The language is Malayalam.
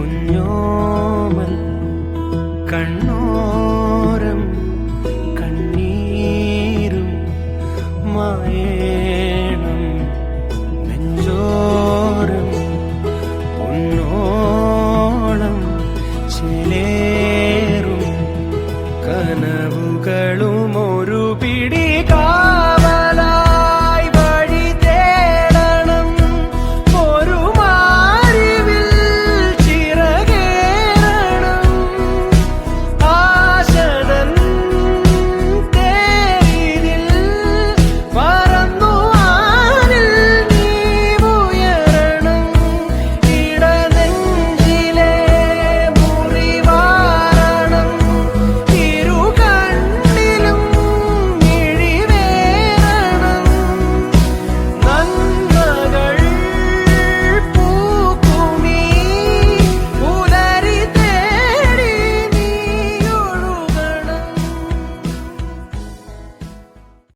കുഞ്ഞോമൻ കണ്ണോരം കണ്ണീരും മായേണം. നെഞ്ചോരം പൊന്നോളം ചിലേറും കനവുകളും